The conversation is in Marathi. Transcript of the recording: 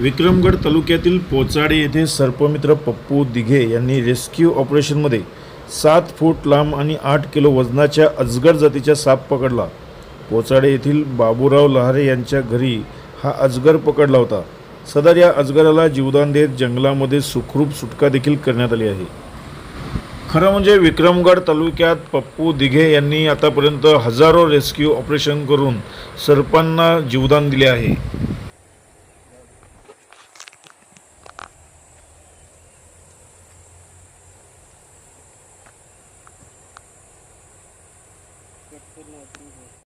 विक्रमगड तालुक्यातील पोचाडे येथे सर्पमित्र पप्पू दिघे यांनी रेस्क्यू ऑपरेशनमध्ये सात फूट लांब आणि आठ किलो वजनाच्या अजगर जातीचा साप पकडला. पोचाडे येथील बाबूराव लहारे यांच्या घरी हा अजगर पकडला होता. सदर या अजगराला जीवदान देत जंगलामध्ये सुखरूप सुटका देखील करण्यात आली आहे. खरं म्हणजे विक्रमगड तालुक्यात पप्पू दिघे यांनी आतापर्यंत हजारो रेस्क्यू ऑपरेशन करून सर्पांना जीवदान दिले आहे. get kidnapped either.